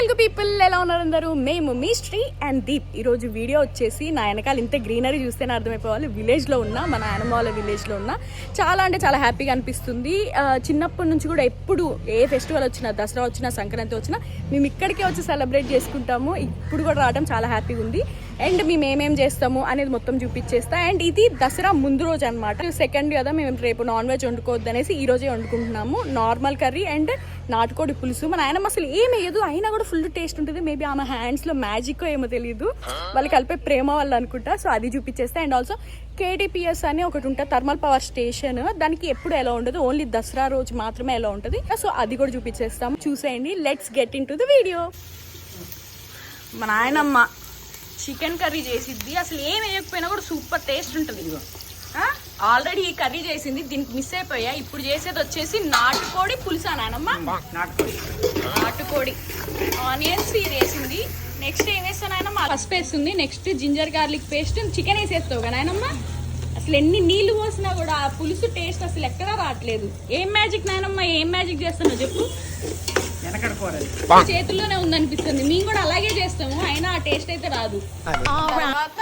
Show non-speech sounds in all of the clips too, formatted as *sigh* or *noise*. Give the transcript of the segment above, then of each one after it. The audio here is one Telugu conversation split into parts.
తెలుగు పీపుల్ ఎలా ఉన్నారు అందరూ? మేము మీ శ్రీ అండ్ దీప్. ఈరోజు వీడియో వచ్చేసి నా వెనకాల ఇంత గ్రీనరీ చూస్తేనే అర్థమైపోవాలి. విలేజ్లో ఉన్న మన యానమాల విలేజ్లో ఉన్నా చాలా అంటే చాలా హ్యాపీగా అనిపిస్తుంది. చిన్నప్పటి నుంచి కూడా ఎప్పుడు ఏ ఫెస్టివల్ వచ్చినా దసరా వచ్చినా సంక్రాంతి వచ్చినా మేము ఇక్కడికే వచ్చి సెలబ్రేట్ చేసుకుంటాము. ఇప్పుడు కూడా రావడం చాలా హ్యాపీగా ఉంది. అండ్ మేము ఏమేం చేస్తాము అనేది మొత్తం చూపించేస్తా. అండ్ ఇది దసరా ముందు రోజు అనమాట సెకండ్ కదా మేము రేపు నాన్ వెజ్ వండుకోవద్దు అనేసి ఈ రోజే వండుకుంటున్నాము. నార్మల్ కర్రీ అండ్ నాటుకోడి పులుసు. మా నాయనమ్మ అసలు ఏం వేయదు అయినా కూడా ఫుల్ టేస్ట్ ఉంటుంది. మేబీ ఆమె హ్యాండ్స్లో మ్యాజిక్ ఏమో తెలియదు వాళ్ళు కలిపే ప్రేమ వాళ్ళు అనుకుంటా. సో అది చూపించేస్తే. అండ్ ఆల్సో కేటీపీఎస్ అని ఒకటి ఉంటుంది థర్మల్ పవర్ స్టేషన్. దానికి ఎప్పుడు ఎలా ఉండదు ఓన్లీ దసరా రోజు మాత్రమే ఎలా ఉంటుంది. సో అది కూడా చూపించేస్తాము. చూసేయండి. Let's get into the video మా నాయనమ్మ చికెన్ కర్రీ చేసిద్ది. అసలు ఏం వేయకపోయినా కూడా సూపర్ టేస్ట్ ఉంటుంది ఆల్రెడీ ఈ కర్రీ చేసింది దీనికి మిస్ అయిపోయా. ఇప్పుడు చేసేది వచ్చేసి నాటుకోడి పులుసా నానమ్మ? నాటుకోడి. ఆనియన్స్ ఇది వేసింది. నెక్స్ట్ ఏం వేస్తాను నాయనమ్మ? పసుపు వేస్తుంది. Next ginger garlic paste chicken వేసేస్తావు కదా నాయనమ్మ? అసలు ఎన్ని నీళ్ళు పోసినా కూడా ఆ పులుసు టేస్ట్ అసలు ఎక్కడా రావట్లేదు. ఏం మ్యాజిక్ నాయనమ్మ? ఏం మ్యాజిక్ చేస్తున్నావు చెప్పు. చేతుల్లోనే ఉందనిపిస్తుంది. మేము కూడా అలాగే చేస్తాము. అయినా ఆ టేస్ట్ అయితే రాదు. తర్వాత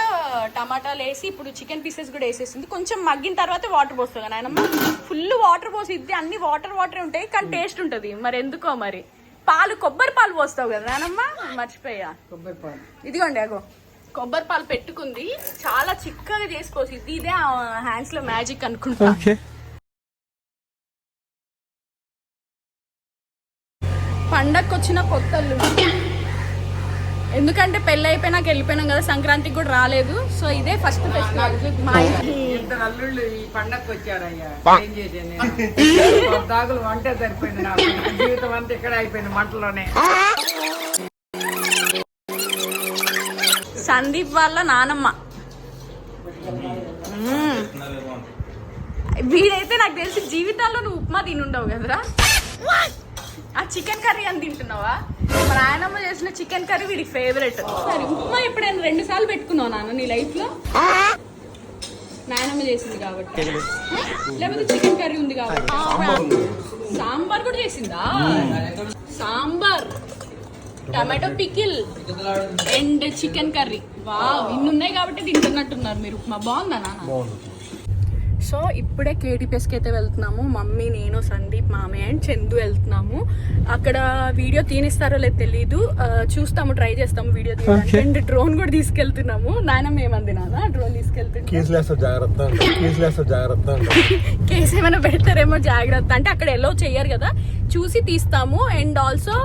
టమాటాలు వేసి ఇప్పుడు చికెన్ పీసెస్ కూడా వేసేసింది. కొంచెం మగ్గిన తర్వాత వాటర్ పోస్తుంది కదా నాయనమ్మ. ఫుల్ వాటర్ పోసిద్ది. అన్ని వాటర్ వాటర్ ఉంటాయి కానీ టేస్ట్ ఉంటుంది. మరి ఎందుకో మరి? పాలు కొబ్బరి పాలు పోస్తావు కదా నానమ్మ మర్చిపోయా. కొబ్బరి పాలు. ఇదిగోండి అగో. కొబ్బరి పాలు పెట్టుకుంది. చాలా చిక్కగా చేసుకోసిద్ది ఇదే హ్యాండ్స్లో మ్యాజిక్ అనుకుంటా. పండగకి వచ్చిన కొత్త అల్లుడు ఎందుకంటే పెళ్ళి అయిపోయినాక వెళ్ళిపోయినాం కదా సంక్రాంతికి కూడా రాలేదు. సో ఇదే ఫస్ట్ ఫెస్టివల్ మా ఇంటి అల్లుళ్ళు ఈ పండగకి వచ్చారయ్యా. ఏం చేశాను దాగులు వంట సరిపోయింది నాకు. జీవితం అంతా ఇక్కడ అయిపోయింది మంటలోనే. సందీప్ వాళ్ళ నానమ్మ. మ్మ్. వీడైతే నాకు తెలిసి జీవితాల్లో నువ్వు ఉప్మా తినుండవు కదరా? ఆ చికెన్ కర్రీ అని తింటున్నావా? మా నాయనమ్మ చేసిన చికెన్ కర్రీ వీడి ఫేవరెట్ సరే ఉప్మా ఎప్పుడైనా రెండు సార్లు పెట్టుకున్నావు నాన్న నీ లైఫ్లో? నాయనమ్మ చేసింది కాబట్టి. లేకపోతే చికెన్ కర్రీ ఉంది కాబట్టి. సాంబార్ కూడా చేసిందా? Sambar. Tomato pickle. And chicken curry. వా ఇన్ని ఉన్నాయి కాబట్టి తింటున్నట్టున్నారు మీరు. ఉప్మా బాగుందా నాన్న? సో ఇప్పుడే కేటీపీఎస్కి అయితే వెళ్తున్నాము. మమ్మీ నేను సందీప్ మామయ్య అండ్ చందు వెళ్తున్నాము. అక్కడ వీడియో తీనిస్తారో లేదు తెలీదు. చూస్తాము ట్రై చేస్తాము వీడియో తీయడానికి. అండ్ డ్రోన్ కూడా తీసుకెళ్తున్నాము. నాయనమ్మ ఏమంది నాన్న డ్రోన్ అంట. కేసు *laughs* ఏమైనా పెడతారేమో జాగ్రత్త. అంటే అక్కడ ఎల్లో చెయ్యరు కదా. చూసి తీస్తాము. అండ్ ఆల్సో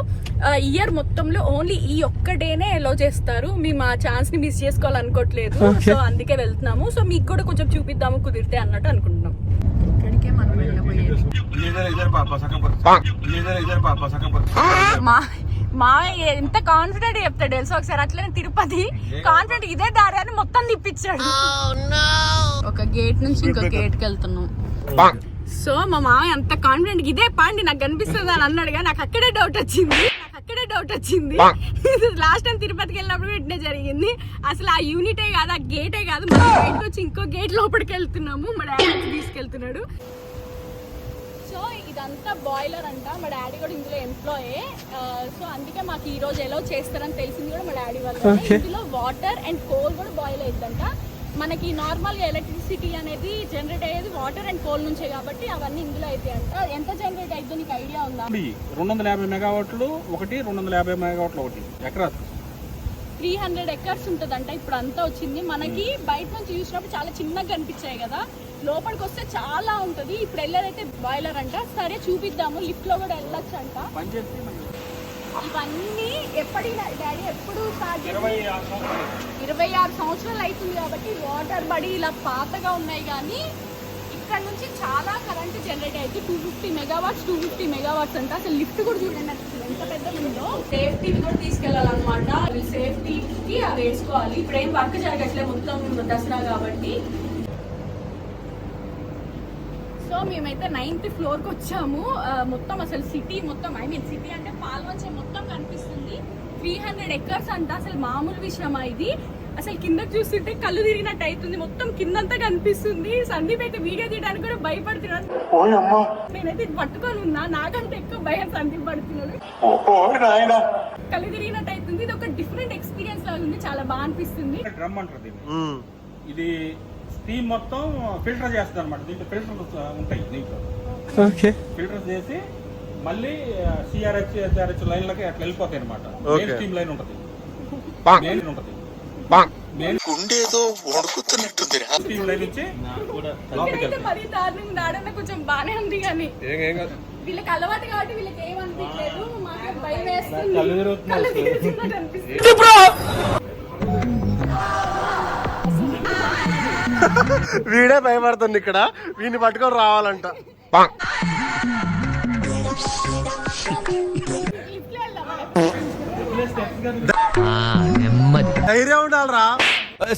ఇయర్ మొత్తంలో ఓన్లీ ఈ ఒక్క డేనే ఎలో చేస్తారు. మేము ఆ ఛాన్స్ని మిస్ చేసుకోవాలనుకోవట్లేదు. సో అందుకే వెళ్తున్నాము. సో మీకు కూడా కొంచెం చూపిద్దాము కుదిరితే అన్నట్టు అనుకుంటున్నాం. ఇక్కడికే మనం వెళ్ళబోయేది. మా మా ఎంత కాన్ఫిడెంట్ చెప్తాడు తెలుసు? ఒకసారి అట్లనే తిరుపతి కాన్ఫిడెంట్ ఇదే దారి అని మొత్తం తిప్పించాడు. ఒక గేట్ నుంచి ఇంకో గేట్కి వెళ్తున్నాం. సో మా మామయ్య అంత కాన్ఫిడెంట్ ఇదే పాండి నాకు కనిపిస్తుంది అని అన్నాడు కానీ నాకు అక్కడే డౌట్ వచ్చింది. డౌట్ వచ్చింది. లాస్ట్ టైం తిరుపతికి వెళ్ళినప్పుడు వెంటనే జరిగింది. అసలు ఆ యూనిటే కాదు ఆ గేటే కాదు మనం బయటకు వచ్చి ఇంకో గేట్ లోపలికి వెళ్తున్నాము. మా డాడీ వచ్చి తీసుకెళ్తున్నాడు. సో ఇదంతా బాయిలర్ అంట. మా డాడీ కూడా ఇందులో ఎంప్లాయే సో అందుకే మాకు ఈ రోజు ఎలా చేస్తారని తెలిసింది కూడా మా డాడీ వల్ల ఇందులో వాటర్ అండ్ కోల్ కూడా బాయిల్ అయ్యిద్దంట మనకి నార్మల్గా ఎలక్ట్రిసిటీ అనేది జనరేట్ అయ్యేది వాటర్ అండ్ కోల్ నుంచే కాబట్టి అవన్నీ ఇందులో అయితే అంట. ఎంత జనరేట్ అయిద్దో నీకు ఐడియా ఉందా? రెండు వందల యాభై మెగావాట్లు ఒకటి రెండు వందల యాభై మెగావాట్లు ఒకటి. ఎకరా త్రీ హండ్రెడ్ ఎకర్స్ ఉంటుందంట. ఇప్పుడు అంతా వచ్చింది. మనకి బయట నుంచి చూసినప్పుడు చాలా చిన్నగా కనిపించాయి కదా. లోపలికి వస్తే చాలా ఉంటది. ఇప్పుడు వెళ్ళేదైతే బాయిలర్ అంట. సరే చూపిద్దాము. లిఫ్ట్లో కూడా వెళ్ళొచ్చు అంట ఇవన్నీ ఎప్పటి డాడీ ఎప్పుడు స్టార్ట్ ఇరవై ఆరు సంవత్సరాలు. అవుతుంది కాబట్టి వాటర్ బడి ఇలా పాతగా ఉన్నాయి కానీ ఇక్కడ నుంచి చాలా కరెంట్ జనరేట్ అయితే two fifty megawatts two fifty megawatts అంటే. అసలు లిఫ్ట్ కూడా చూడండి అసలు ఎంత పెద్ద ఉందో. సేఫ్టీ కూడా తీసుకెళ్ళాలన్నమాట. సేఫ్టీకి అవి వేసుకోవాలి. ఇప్పుడు ఏం వర్క్ జరగట్లేదు మొత్తం దసరా కాబట్టి. సో మేమైతే నైన్త్ ఫ్లోర్కి వచ్చాము మొత్తం అసలు సిటీ మొత్తం ఐ మీన్ సిటీ అంటే పాల్వంచ మొత్తం కనిపిస్తుంది. త్రీ హండ్రెడ్ ఎకర్స్ అంట అసలు మామూలు విషయమా ఇది? అసలు కిందకి చూస్తుంటే కళ్ళు తిరిగినట్టు అవుతుంది. మొత్తం కిందంతా కనిపిస్తుంది. సందీప్ అయితే వీడియో తీయడానికి కూడా భయపడుతున్నాడు. నేనైతే ఇది పట్టుకొని ఉన్నా. నాకంటే ఎక్కువ భయం సందీప్ పడుతున్నాడు. కళ్ళు తిరిగినట్టు అవుతుంది. ఇది ఒక డిఫరెంట్ ఎక్స్పీరియన్స్ లాగా ఉంది. చాలా బాగా అనిపిస్తుంది. ఇది స్టీమ్ మొత్తం ఫిల్టర్ చేస్తుంది అనమాట దీంట్లో ఫిల్టర్స్ ఉంటాయి దీంట్లో. ఓకే. ఫిల్టర్ చేసి మళ్ళీ సిఆర్హెచ్ ఎస్ఆర్హెచ్ లైన్లకి అట్లా వెళ్ళిపోతాయి అనమాట. మెయిన్ స్టీమ్ లైన్ ఉంటుంది. మెయిన్ ఉంటుంది. మెయిన్ గుండేదో వణుకుతున్నట్టుందిరా. స్టీమ్ లైన్ నుంచి లోపలికి వెళ్తాయి కొంచెం బానే ఉంది కానీ ఏం ఏం కాదు. వీళ్ళకి అలవాటు కాబట్టి వీళ్ళకి ఏమనిపించలేదు మాకు భయం వేస్తుంది. కళ్ళు తిరుగుతున్నాయి. కళ్ళు తిరుగుతున్నట్టు అనిపిస్తుంది. వీడే భయపడుతుంది ఇక్కడ. వీడిని పట్టుకొని రావాలంట. ధైర్యం ఉండాలరా.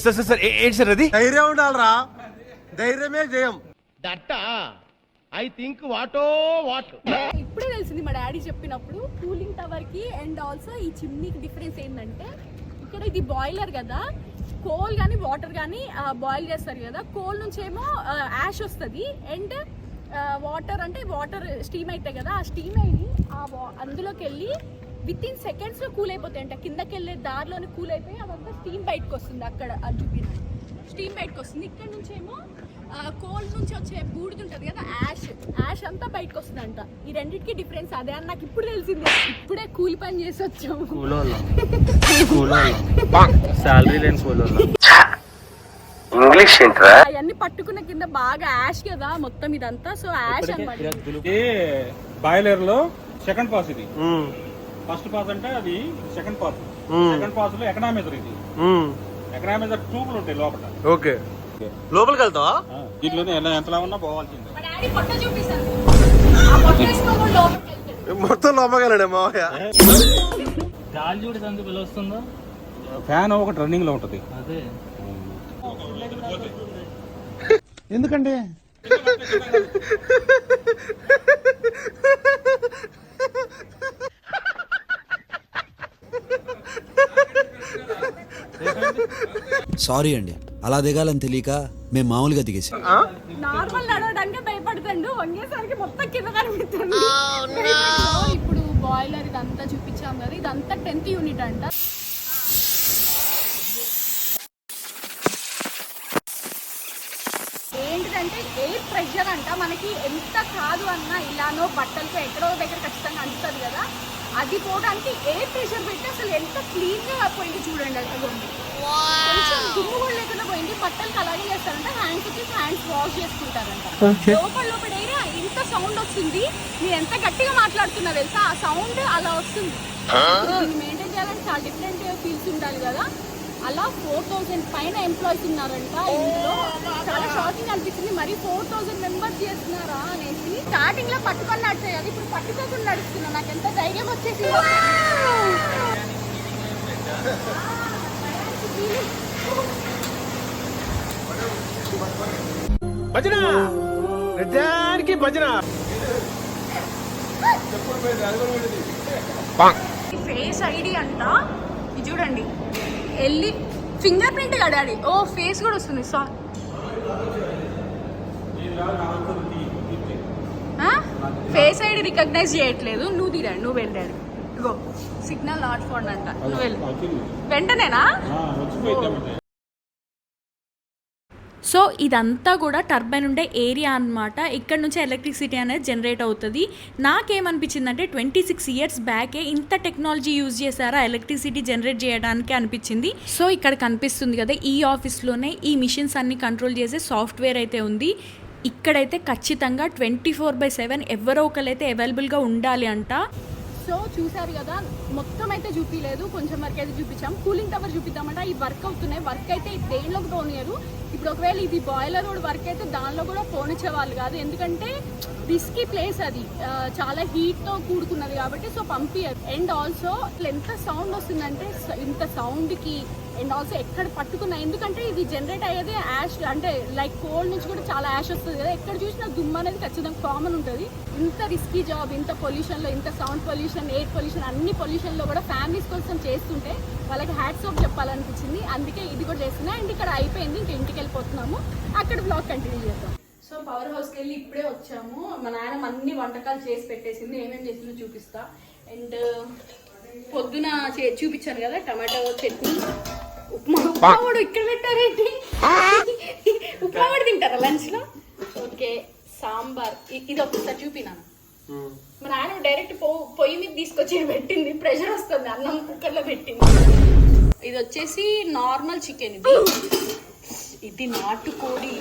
సార్ సార్ సార్ ఏంటి సార్ అది? ధైర్యం ఉండాలరా. ధైర్యమే జయం. ఇప్పుడే తెలిసింది మా డాడీ చెప్పినప్పుడు కూలింగ్ టవర్కి అండ్ ఆల్సో ఈ చిమ్నీకి డిఫరెన్స్ ఏంటంటే ఇక్కడ ఇది బాయిలర్ కదా కోల్ కానీ వాటర్ కానీ బాయిల్ చేస్తారు కదా. కోల్ నుంచి ఏమో యాష్ వస్తుంది. అండ్ వాటర్ అంటే వాటర్ స్టీమ్ అవుతాయి కదా. ఆ స్టీమ్ అయ్యి ఆ వా అందులోకి వెళ్ళి విత్ ఇన్ సెకండ్స్లో కూల్ అయిపోతాయి అంట కిందకి వెళ్ళే దారిలోనే కూల్ అయిపోయి అదంతా స్టీమ్ బయటకు వస్తుంది అక్కడ అది చూపిన స్టీమ్ బయటకు వస్తుంది ఇక్కడ నుంచి ఏమో కోల్ నుంచి వచ్చే బూడిద ఉంటుంది కదా యాష్. యాష్ అంతా బయటకు వస్తుందంట ఈ రెండింటికి డిఫరెన్స్ అదే అని నాకు ఇప్పుడు తెలిసింది. ఇప్పుడే కూలి పని చేసి వచ్చాము. లేని ఇంగ్లీష్ ఏంట్రా? అవన్నీ పట్టుకున్న కింద బాగా యాష్ కదా మొత్తం ఇదంతా. సో యాష్ అనమాట బాయిలర్లో సెకండ్ పాస్ ఇది. ఫస్ట్ పాస్ అంటే అది సెకండ్ పాస్. సెకండ్ పాస్లో ఎకనామిజర్ ఇది. ఎకనామిజర్ ట్యూబ్లు ఉంటాయి లోపల. ఓకే. లోపలికి వెళ్తావా దీంట్లోనే ఎలా ఎంతలా ఉన్నా పోవాల్సిందే. మొత్తం లోపగలడే మావయ్య. గాలి చూడు ఫ్యాన్ ఒకటి రన్నింగ్లో ఉంటది. అదే. సారీ అండి. అలా దిగాలని తెలియక మేము మామూలుగా దిగేసాం నార్మల్ నడవడానికి భయపడతాడు వంగేసరికి మొత్తం కింద కనిపిస్తుంది. సో *laughs* ఇప్పుడు బాయిలర్ ఇదంతా చూపించాం కదా ఇదంతా టెన్త్ యూనిట్ అంట. ఏంటిదంటే ఎయిర్ ప్రెషర్ అంట మనకి ఎంత కాదు అన్నా ఇలానో బట్టలకి ఎక్కడో దగ్గర ఖచ్చితంగా అంటుతుంది కదా. అది పోవడానికి ఎయిర్ ప్రెషర్ పెట్టి అసలు ఎంత క్లీన్గా పోయింది చూడండి అక్కడ ఉంది కొంచెం దుమ్ము కూడా లేకుండా పోయింది. బట్టలకి అలాగే చేస్తారంట. హ్యాండ్స్ హ్యాండ్స్ వాష్ చేసుకుంటారంట. లోపల లోపల ఏరియా ఇంత సౌండ్ వస్తుంది మీరు ఎంత గట్టిగా మాట్లాడుతున్నా తెలుసా? ఆ సౌండ్ అలా వస్తుంది. మెయింటైన్ చేయాలంటే చాలా డిఫరెంట్ ఫీల్స్ ఉండాలి కదా. అలా ఫోర్ థౌసండ్ పైన ఎంప్లాయీస్ ఉన్నారంట. ఇందులో చాలా షాకింగ్ అనిపించింది మరి ఫోర్ థౌసండ్ మెంబర్స్ చేస్తున్నారా అనేసి స్టార్టింగ్లో పట్టుకొని నడిచాయి అది ఇప్పుడు పట్టుకోకుండా నడుస్తున్నా. నాకు ఎంత ధైర్యం వచ్చేసి భజన! నిజానికి భజన! ఫేస్ ఐడి అంట ఇది చూడండి. వెళ్ళి ఫింగర్ ప్రింట్ కడాడి ఓ ఫేస్ కూడా వస్తుంది. సార్ ఫేస్ ఐడి రికగ్నైజ్ చేయట్లేదు. నువ్వు తీరాడు నువ్వు వెళ్ళాడు ఇగో సిగ్నల్ నాట్ ఫోన్ అంట. వెంటనేనా? వచ్చిపోయింది సో ఇదంతా కూడా టర్బైన్ ఉండే ఏరియా అన్నమాట. ఇక్కడ నుంచి ఎలక్ట్రిసిటీ అనేది జనరేట్ అవుతుంది. నాకేమనిపించిందంటే ట్వంటీ సిక్స్ ఇయర్స్ బ్యాకే ఇంత టెక్నాలజీ యూజ్ చేశారా ఎలక్ట్రిసిటీ జనరేట్ చేయడానికి అనిపించింది. సో ఇక్కడ కనిపిస్తుంది కదా ఈ ఆఫీస్లోనే ఈ మిషన్స్ అన్ని కంట్రోల్ చేసే సాఫ్ట్వేర్ అయితే ఉంది. ఇక్కడైతే ఖచ్చితంగా ట్వంటీ ఫోర్ బై సెవెన్ ఎవరో ఒకరైతే అవైలబుల్గా ఉండాలి అంట. సో చూసారు కదా మొత్తం అయితే చూపించలేదు కొంచెం వరకు అయితే చూపించాం. కూలింగ్ టవర్ చూపిద్దామంట. ఈ వర్క్ అవుతున్నాయి. వర్క్ అయితే దేనిలోకి పోనీయరు. ఇప్పుడు ఒకవేళ ఇది బాయిలర్ రోడ్ వర్క్ అయితే దానిలో కూడా ఫోన్ ఇచ్చేవాళ్ళు కాదు. ఎందుకంటే రిస్కీ ప్లేస్ అది. చాలా హీట్తో తో కూడుకున్నది కాబట్టి సో పంపించరు అండ్ ఆల్సో ఎంత సౌండ్ వస్తుందంటే ఇంత సౌండ్కి కి అండ్ ఆల్సో ఎక్కడ పట్టుకున్నా. ఎందుకంటే ఇది జనరేట్ అయ్యేది యాష్ అంటే లైక్ కోల్డ్ నుంచి కూడా చాలా యాష్ వస్తుంది కదా. ఎక్కడ చూసినా దుమ్ము అనేది ఖచ్చితంగా కామన్ ఉంటుంది. ఇంత రిస్కీ జాబ్ ఇంత పొల్యూషన్లో ఇంత సౌండ్ పొల్యూషన్ ఎయిర్ పొల్యూషన్ అన్ని పొల్యూషన్లో కూడా ఫ్యామిలీస్ కోసం చేస్తుంటే వాళ్ళకి హ్యాట్స్ ఆఫ్ చెప్పాలనిపించింది. అందుకే ఇది కూడా చేస్తున్నా. అండ్ ఇక్కడ అయిపోయింది. ఇంక ఇంటికి వెళ్ళిపోతున్నాము. అక్కడ బ్లాగ్ కంటిన్యూ చేద్దాం. సో పవర్ హౌస్కి వెళ్ళి ఇప్పుడే వచ్చాము. మా నాయనమ్మ అన్ని వంటకాలు చేసి పెట్టేసింది. ఏమేమి చేసిందో చూపిస్తా. అండ్ పొద్దున చే- చూపించాను కదా టమాటో చట్నీ ఉప్మా. ఉప్మా కూడా ఇక్కడ పెట్టారేంటి? ఉప్మా కూడా తింటారా లంచ్లో? ఓకే సాంబార్. ఇది ఒకసారి చూపినాను. మా నాన్న డైరెక్ట్ పో పొయ్యి మీద తీసుకొచ్చి పెట్టింది. ప్రెషర్ వస్తుంది. అన్నం కుక్కర్లో పెట్టింది. ఇది వచ్చేసి నార్మల్ చికెన్ ఇది. ఇది నాటుకోడి.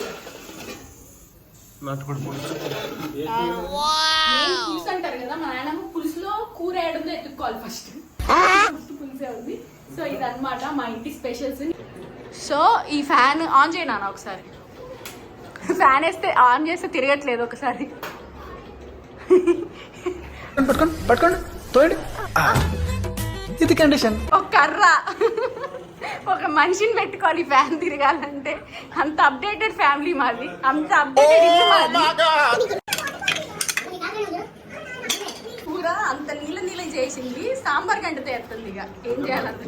నాటుకోడి పులుసు. అంటారు కదా మా నాయనమ్మ పులుసులో కూర వేయడంతో ఎత్తుక్కోవాలి ఫస్ట్ ఫస్ట్ పులుసే ఉంది. సో ఇదన్నమాట మా ఇంటి స్పెషల్స్ సో ఈ ఫ్యాన్ ఆన్ చేయనా ఒకసారి. ఫ్యాన్ వేస్తే ఆన్ చేస్తే తిరగట్లేదు ఒకసారి. పట్టుకోండి పట్టుకోండి తోయండి. ఇది కండిషన్ ఒక కర్ర. ఒక మనిషిని పెట్టుకోవాలి ఫ్యాన్ తిరగాలంటే అంత అప్డేటెడ్ ఫ్యామిలీ మాది. అంత అప్డేటెడ్ ఇల్లు మాది. కూర అంత నీళ్ళ నీళ్ళ చేసింది సాంబార్ గంట తేస్తుంది ఇక. ఏం చేయాలంటే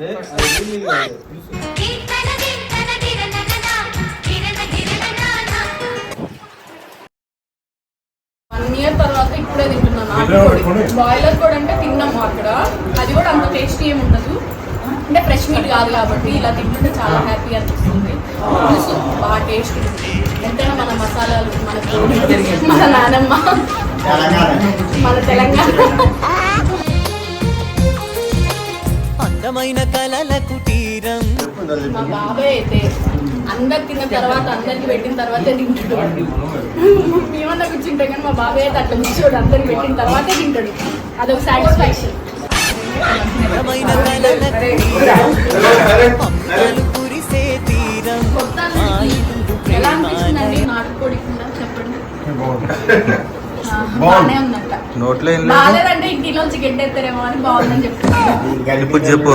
వన్ ఇయర్ తర్వాత ఇప్పుడే తింటున్నాను బాయిలర్ కూడా అంటే తిన్నాము అక్కడ. అది కూడా అంత టేస్టీ ఏమి ఉండదు. అంటే ఫ్రెష్ మీట్ కాదు కాబట్టి ఇలా తింటుంటే చాలా హ్యాపీ అనిపిస్తుంది. పులుసు బాగా టేస్ట్ ఎంతైనా మన మసాలాలు మన మన నానమ్మ మన తెలంగాణ. అందమైన కలల కుటీరం మా బాబాయ్ అయితే అందరు తిన్న తర్వాత అందరికి పెట్టిన తర్వాతే తింటాడు. మేమన్నా కూర్చుంటాం కానీ మా బాబాయ్ అయితే అట్లా కూర్చోడు అందరికి పెట్టిన తర్వాతే తింటాడు. అదొక సాటిస్ఫాక్షన్ కురిసే తీరం. నోట్లో బాగాలేదంటే ఇంటిలోంచి గెడ్డెత్తారేమో అని బాగుందని ఇప్పుడు చెప్పు.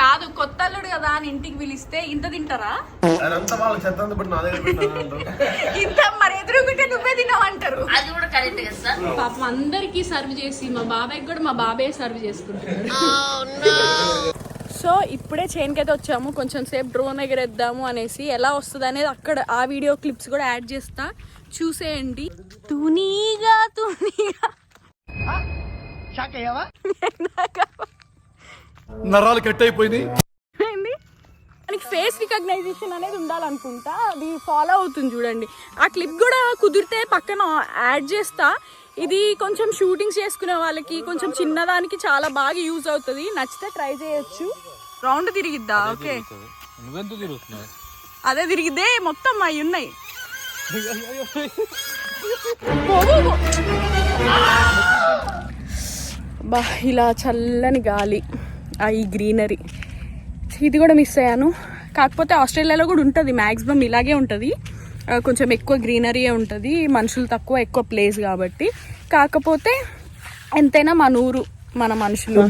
కాదు కొత్త అల్లుడు కదా అని ఇంటికి పిలిస్తే ఇంత తింటారా? ఆయన అంతా వాళ్ళ చెత్త అంతా పెట్టి నా దగ్గర పెట్టాను ఇంత మరి ఎదురుగుంటే నువ్వే తినవంటారు అది కూడా కరెక్ట్ కదా పాపం అందరికి సర్వ్ చేసి మా బాబాయ్కి కూడా మా బాబాయ్ సర్వ్ చేసుకుంటారు సో ఇప్పుడే చైన్కి అయితే వచ్చాము. కొంచెం సేపు డ్రోన్ ఎగరేద్దాము అనేసి ఎలా వస్తుంది అనేది అక్కడ ఆ వీడియో క్లిప్స్ కూడా యాడ్ చేస్తా. చూసేయండి. తునీగా తునీగా. నరాలు కట్ అయిపోయింది ఫేస్ రికగ్నైజేషన్ అనేది ఉండాలనుకుంటా. అది ఫాలో అవుతుంది చూడండి. ఆ క్లిప్ కూడా కుదిరితే పక్కన యాడ్ చేస్తా. ఇది కొంచెం షూటింగ్స్ చేసుకునే వాళ్ళకి కొంచెం చిన్నదానికి చాలా బాగా యూజ్ అవుతుంది. నచ్చితే ట్రై చేయొచ్చు. రౌండ్ తిరిగిద్దా? ఓకే. అదే తిరిగితే మొత్తం అవి ఉన్నాయి. బా ఇలా చల్లని గాలి ఆ ఈ గ్రీనరీ. ఇది కూడా మిస్ అయ్యాను. కాకపోతే ఆస్ట్రేలియాలో కూడా ఉంటుంది మ్యాక్సిమం ఇలాగే ఉంటుంది. కొంచెం ఎక్కువ గ్రీనరీయే ఉంటుంది మనుషులు తక్కువ ఎక్కువ ప్లేస్ కాబట్టి. కాకపోతే ఎంతైనా మన ఊరు మన మనుషులు.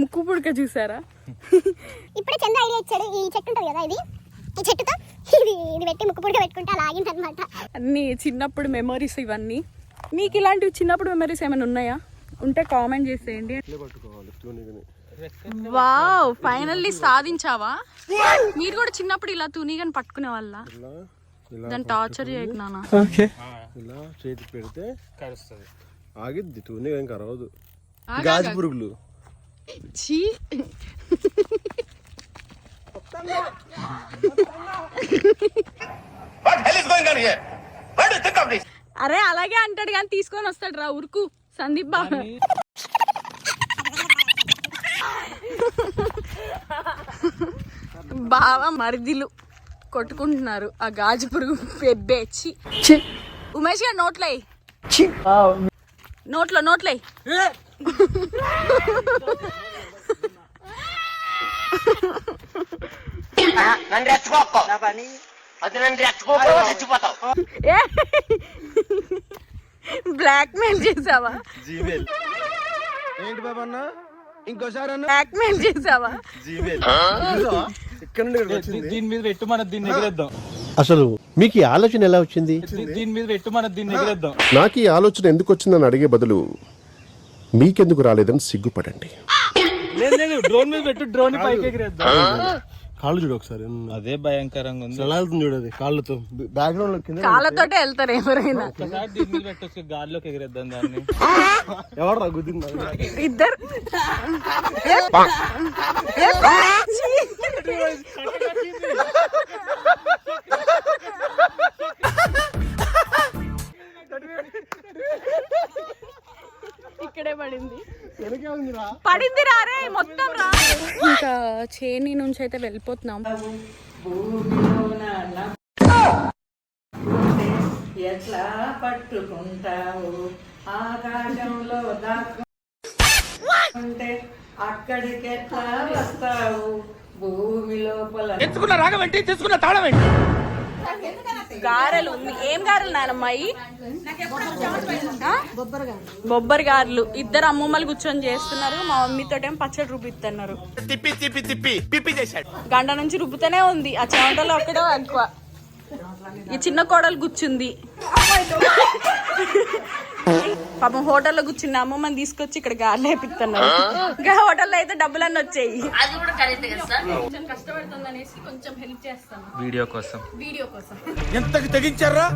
ముక్కు పుడక చూసారా? ఇప్పుడే చంద్ర ఐడియా ఇచ్చాడు ఈ చెట్టు ఉంటుంది కదా ఇది? ఈ చెట్టుతో ఇది ఇది పెట్టి ముక్కు పుడిగా పెట్టుకుంటే అలా అనమాట అన్ని చిన్నప్పుడు మెమరీస్ ఇవన్నీ. మీకు ఇలాంటివి చిన్నప్పుడు మెమరీస్ ఏమైనా ఉన్నాయా? ఉంటే కామెంట్ చేసేయండి. వావ్ ఫైనల్లీ సాధించావా? మీరు కూడా చిన్నప్పుడు ఇలా తునిగని పట్టుకునే వాళ్ళ? దాన్ని టార్చర్ చేయకు నాన్న. ఇలా చేతి పెడితే కరుస్తుంది. ఆగిద్ది తూనే ఏం కరవదు. గాజు. పురుగులు. ఛీ అరే అలాగే అంటాడు కానీ తీసుకొని వస్తాడు రా ఉరుకు. సందీప్ బాబు. బావ మరిదిలు. కొట్టుకుంటున్నారు. ఆ గాజు పురుగు పెబ్బేచ్చి ఉమేష్ గారు నోట్లే నోట్లో నోట్లే బ్లాక్ మెయిల్ చేసావా ఏంటి బాబా అన్న ఇంకోసారి అన్న బ్లాక్ మెయిల్ చేసావా? *laughs* ఇక్కడ నుండి ఇక్కడికి వచ్చింది. దీని మీద పెట్టు మన దీన్ని ఎగిరేద్దాం. అసలు మీకు ఈ ఆలోచన ఎలా వచ్చింది? దీని మీద పెట్టు మన దీన్ని ఎగిరేద్దాం. నాకు ఈ ఆలోచన ఎందుకు వచ్చిందని అడిగే బదులు మీకెందుకు రాలేదని సిగ్గుపడండి. లేదు లేదు డ్రోన్ మీద పెట్టు డ్రోన్ పైకి ఎగిరేద్దాం. కాళ్ళు చూడు ఒకసారి. అదే భయంకరంగా ఉంది. ఎలా వెళ్తుంది చూడు అది కాళ్ళతో. బ్యాక్గ్రౌండ్లో కింద కాళ్ళతోటే వెళ్తారు ఎవరైనా. ఒకసారి దీని మీద పెట్టొచ్చు గాల్లోకి ఎగిరేద్దాం దాన్ని. *laughs* ఎవరు రా గుద్దింది ఇద్దరు. *laughs* ఇక్కడే పడింది. పడింది రారే మొత్తం రా. ఇంకా చేని నుంచి అయితే వెళ్ళిపోతున్నాం. ఎట్లా పట్టుకుంటావు? ఆకాశంలో దాక్కుంటే అక్కడికి ఎట్లా వస్తావు భూమి లోపల గారెలు ఏం గారెలు నానమ్మాయి బొబ్బరి గారెలు ఇద్దరు అమ్మమ్మలు కూర్చొని చేస్తున్నారు. మా మమ్మీతో ఏం పచ్చడి రుబ్బిస్తున్నారు తిప్పి తిప్పి తిప్పి పిప్పి చేశాడు. గంట నుంచి రుబ్బుతూనే ఉంది. ఆ చెమటలో ఒక్కడో ఎక్కువ ఈ చిన్న కోడలు కూర్చుంది. పాపం హోటల్లో కూర్చున్న అమ్మమ్మని తీసుకొచ్చి ఇక్కడ గాలి వేపిస్తున్నారు ఇంకా హోటల్లో అయితే డబ్బులన్నీ వచ్చాయి. కొంచెం కష్టపడుతుంది అనేసి కొంచెం హెల్ప్ చేస్తాను. వీడియో కోసం. వీడియో కోసం. ఎంతకి తెగించారా?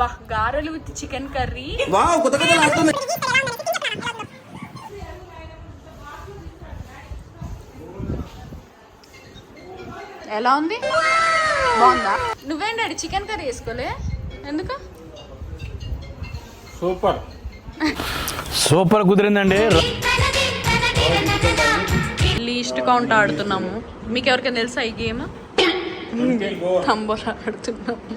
బా గారెలు విత్ చికెన్ కర్రీ. ఎలా ఉంది? బాగుందా? నువ్వేం డాడీ చికెన్ కర్రీ వేసుకోలే? ఎందుకు? సూపర్. సూపర్ కుదిరిందండి. లీస్ట్ కౌంట్ ఆడుతున్నాము. మీకు ఎవరికైనా తెలుసా ఈ గేమ్? తంబోలా ఆడుతున్నాము.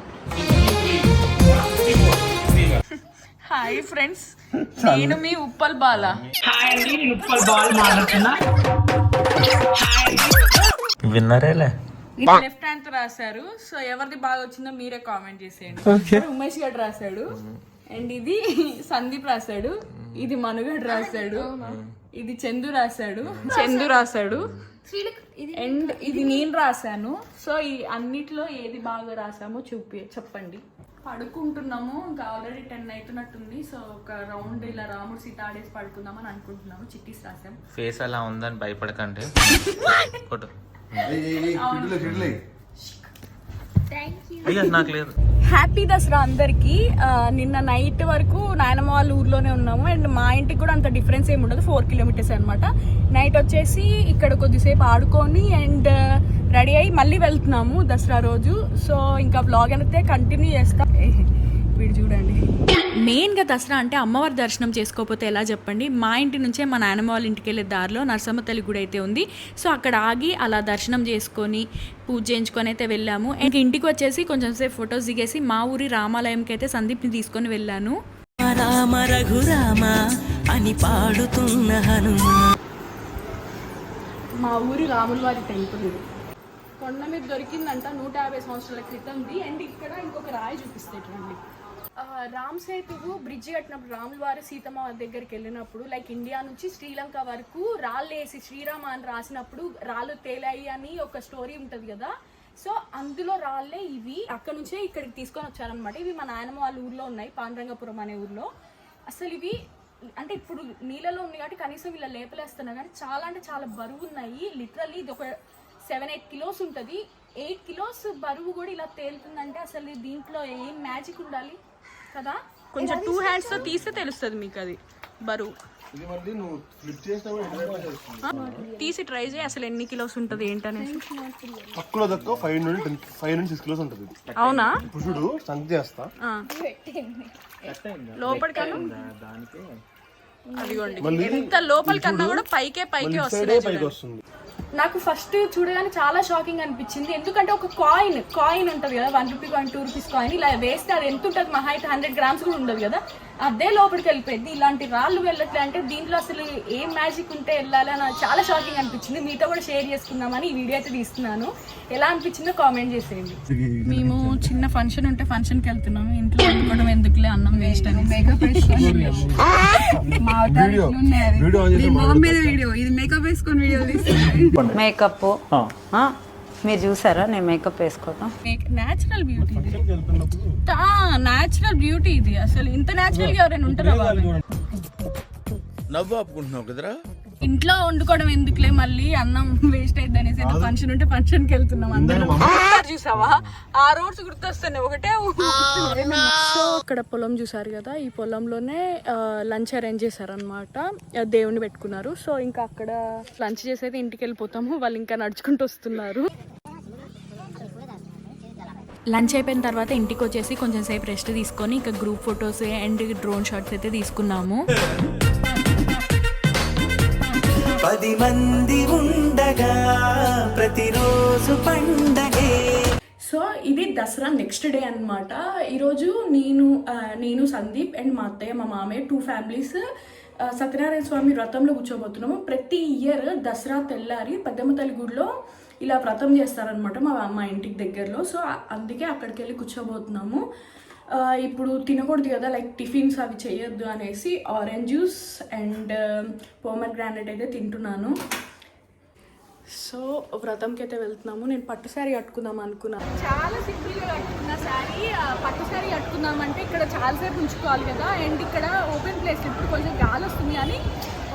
హాయ్ ఫ్రెండ్స్ నేను మీ ఉప్పల్ బాల. విన్నరేలే? లెఫ్ట్ హ్యాండ్తో రాశారు. సో ఎవరిది బాగా వచ్చిందో మీరే కామెంట్ చేసేయండి. ఉమేష్ గడ్ రాశాడు. అండ్ ఇది సందీప్ రాశాడు. ఇది మనుగడ్ రాశాడు. ఇది చందు రాశాడు. చందు రాశాడు. అండ్ ఇది నేను రాశాను. సో ఈ అన్నిట్లో ఏది బాగా రాసామో చూపి చెప్పండి. పడుకుంటున్నాము. ఇంకా ఆల్రెడీ టెన్ అవుతున్నట్టుంది సో ఒక రౌండ్ ఇలా రాముడు సీత ఆడేసి పడుకుందామని అనుకుంటున్నాము. చిట్టీస్ రాసాం ఫేస్ అలా ఉందని భయపడకండి. *laughs* ఫోటో. అయ్యో నాకు లేదు. హ్యాపీ దసరా అందరికి. నిన్న నైట్ వరకు నాయనమ్మ వాళ్ళ ఊర్లోనే ఉన్నాము. అండ్ మా ఇంటికి కూడా అంత డిఫరెన్స్ ఏమి ఉండదు. ఫోర్ కిలోమీటర్స్ అనమాట నైట్ వచ్చేసి ఇక్కడ కొద్దిసేపు ఆడుకొని అండ్ రెడీ అయ్యి మళ్ళీ వెళ్తున్నాము దసరా రోజు. సో ఇంకా బ్లాగ్ అయితే కంటిన్యూ చేస్తాం. వీడు చూడండి. మెయిన్గా దసరా అంటే అమ్మవారి దర్శనం చేసుకోకపోతే ఎలా చెప్పండి? మా ఇంటి నుంచే మా నాన్నమ్మ వాళ్ళ ఇంటికి వెళ్ళే దారిలో నరసమ్మ తల్లి గుడి అయితే ఉంది. సో అక్కడ ఆగి అలా దర్శనం చేసుకొని పూజ చేయించుకొని అయితే వెళ్ళాము. ఇంక ఇంటికి వచ్చేసి కొంచెం సేపు ఫొటోస్ దిగేసి మా ఊరి రామాలయంకి అయితే సందీప్ని తీసుకొని వెళ్ళాను. రామ రఘురామ అని పాడుతున్న హనుమా. మా ఊరి రాముల వారి టెంపుల్ ఇది. కొండ మీద దొరికిందంట నూట యాభై సంవత్సరాల క్రితంది అండ్ ఇక్కడ ఇంకొక రాయి చూపిస్తేటండి రామ్ సేతువు బ్రిడ్జి కట్టినప్పుడు రాముల వారు సీతమ్మ దగ్గరికి వెళ్ళినప్పుడు లైక్ ఇండియా నుంచి శ్రీలంక వరకు రాళ్ళు వేసి శ్రీరామ అని రాసినప్పుడు రాళ్ళు తేలాయి అని ఒక స్టోరీ ఉంటుంది కదా. సో అందులో రాళ్ళే ఇవి అక్కడ నుంచే ఇక్కడికి తీసుకొని వచ్చారనమాట ఇవి మా నాయనమ్మ వాళ్ళ ఊర్లో ఉన్నాయి పాండురంగపురం అనే ఊర్లో. అసలు ఇవి అంటే ఇప్పుడు నీళ్ళలో ఉంది కాబట్టి కనీసం ఇలా లేపలేస్తున్నా కానీ చాలా అంటే చాలా బరువు ఉన్నాయి. లిటరల్లీ ఇది ఒక సెవెన్ ఎయిట్ కిలోస్ ఉంటుంది. ఎయిట్ కిలోస్ బరువు కూడా ఇలా తేలుతుందంటే అసలు దీంట్లో ఏం మ్యాజిక్ ఉండాలి? కదా? కొంచెం టూ హ్యాండ్స్తో తీస్తే తెలుస్తుంది మీకు అది బరువు. తీసి ట్రై చేయి అసలు ఎన్ని కిలోస్ ఉంటుంది ఏంటనేసి. తక్కువ తక్కువ ఫైవ్ నుండి టెన్ ఫైవ్ నుండి సిక్స్ కిలోస్ ఉంటుంది ఇది. అవునా? చూడు సంగతి చేస్తా. ఆ. లోపలికన్నా అదిగోండి. మళ్ళీ ఎంత లోపలికన్నా కూడా పైకే పైకి వస్తుంది. నాకు ఫస్ట్ చూడగానే చాలా షాకింగ్ అనిపించింది. ఎందుకంటే ఒక కాయిన్ కాయిన్ ఉంటుంది కదా one rupee coin two rupees coin ఇలా వేస్తే అది ఎంత ఉంటుంది? మహా అయితే హండ్రెడ్ గ్రామ్స్ కూడా ఉండదు కదా. అదే లోపలికి వెళ్ళిపోయింది. ఇలాంటి రాళ్ళు వెళ్ళట్లే అంటే దీంట్లో అసలు ఏం మ్యాజిక్ ఉంటే వెళ్ళాలి అని నాకు చాలా షాకింగ్ అనిపించింది. మీతో కూడా షేర్ చేసుకుందామని ఈ వీడియో అయితే తీస్తున్నాను. ఎలా అనిపించిందో కామెంట్ చేసేయండి. మేము చిన్న ఫంక్షన్ ఉంటే ఫంక్షన్కి వెళ్తున్నాము. ఇంట్లో వండుకోవడం ఎందుకులే అన్నం వేస్ట్ అని మేకప్ వీడియో వీడియో ఇది మేకప్ వేసుకొని వీడియో మేకప్ మీరు చూసారా? నేను మేకప్ వేసుకోవటం. నేచురల్ బ్యూటీ ఇది. నేచురల్ బ్యూటీ ఇది. అసలు ఇంత నేచురల్గా ఎవరైనా ఉంటారా బాబు? నవ్వు ఆపుకుంటున్నావు కదరా? ఇంట్లో వండుకోవడం ఎందుకులే? మళ్ళీ అన్నం వేస్ట్ అయింది అనేసి ఫంక్షన్ ఉంటే ఫంక్షన్కి వెళ్తున్నాం అందరం. చూసావా? ఆ రోడ్స్ గుర్తొస్తున్నాయి. ఒకటే సో ఇక్కడ పొలం చూసారు కదా? ఈ పొలంలోనే లంచ్ అరేంజ్ చేశారనమాట దేవుణ్ణి పెట్టుకున్నారు. సో ఇంకా అక్కడ లంచ్ చేసేది ఇంటికి వెళ్ళిపోతాము. వాళ్ళు ఇంకా నడుచుకుంటూ వస్తున్నారు. లంచ్ అయిపోయిన తర్వాత ఇంటికి వచ్చేసి కొంచెం సేపు రెస్ట్ తీసుకొని ఇంకా group photos and drone shots అయితే తీసుకున్నాము. పది మంది ఉండగా ప్రతిరోజు పండగే. సో ఇది దసరా నెక్స్ట్ డే అనమాట ఈరోజు నేను నేను సందీప్ అండ్ మా అత్తయ్య మా మామయ్య టూ ఫ్యామిలీస్ సత్యనారాయణ స్వామి వ్రతంలో కూర్చోబోతున్నాము. ప్రతి ఇయర్ దసరా తెల్లారి పెద్దమ్మ తల్లి గుడిలో ఇలా వ్రతం చేస్తారనమాట మా మా ఇంటికి దగ్గరలో. సో అందుకే అక్కడికి వెళ్ళి కూర్చోబోతున్నాము. ఇప్పుడు తినకూడదు కదా లైక్ టిఫిన్స్ అవి చేయొద్దు అనేసి orange juice and pomegranate అయితే తింటున్నాను. సో వ్రతంకి అయితే వెళ్తున్నాము. నేను పట్టు శారీ కట్టుకుందాం అనుకున్నాను చాలా సింపుల్గా కట్టుకున్న శారీ పట్టు శారీ కట్టుకుందామంటే ఇక్కడ చాలాసేపు ఉంచుకోవాలి కదా. అండ్ ఇక్కడ ఓపెన్ ప్లేస్ ఇప్పుడు కొంచెం గాలి వస్తుంది కానీ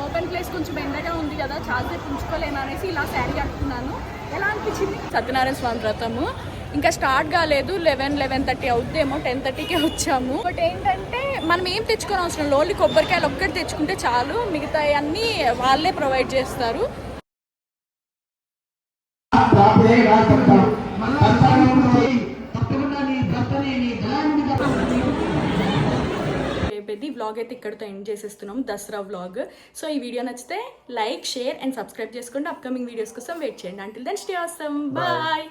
ఓపెన్ ప్లేస్ కొంచెం ఎండగా ఉంది కదా చాలాసేపు ఉంచుకోలేను అనేసి ఇలా శారీ కట్టుకున్నాను. ఎలా అనిపించింది? సత్యనారాయణ స్వామి వ్రతము. ఇంకా స్టార్ట్ కాలేదు. లెవెన్ లెవెన్ థర్టీ అవుద్దేమో టెన్ థర్టీకే వచ్చాము. బట్ ఏంటంటే మనం ఏం తెచ్చుకోని అవసరం లేదు. ఓన్లీ కొబ్బరికాయలు ఒక్కటి తెచ్చుకుంటే చాలు. మిగతా అన్నీ వాళ్ళే ప్రొవైడ్ చేస్తారు. రేపేది వ్లాగ్ అయితే ఇక్కడితో ఎండ్ చేసేస్తున్నాం దసరా వ్లాగ్ సో ఈ వీడియో నచ్చితే లైక్ షేర్ అండ్ సబ్స్క్రైబ్ చేసుకోండి. అప్కమింగ్ వీడియోస్ కోసం వెయిట్ చేయండి. Until then stay awesome bye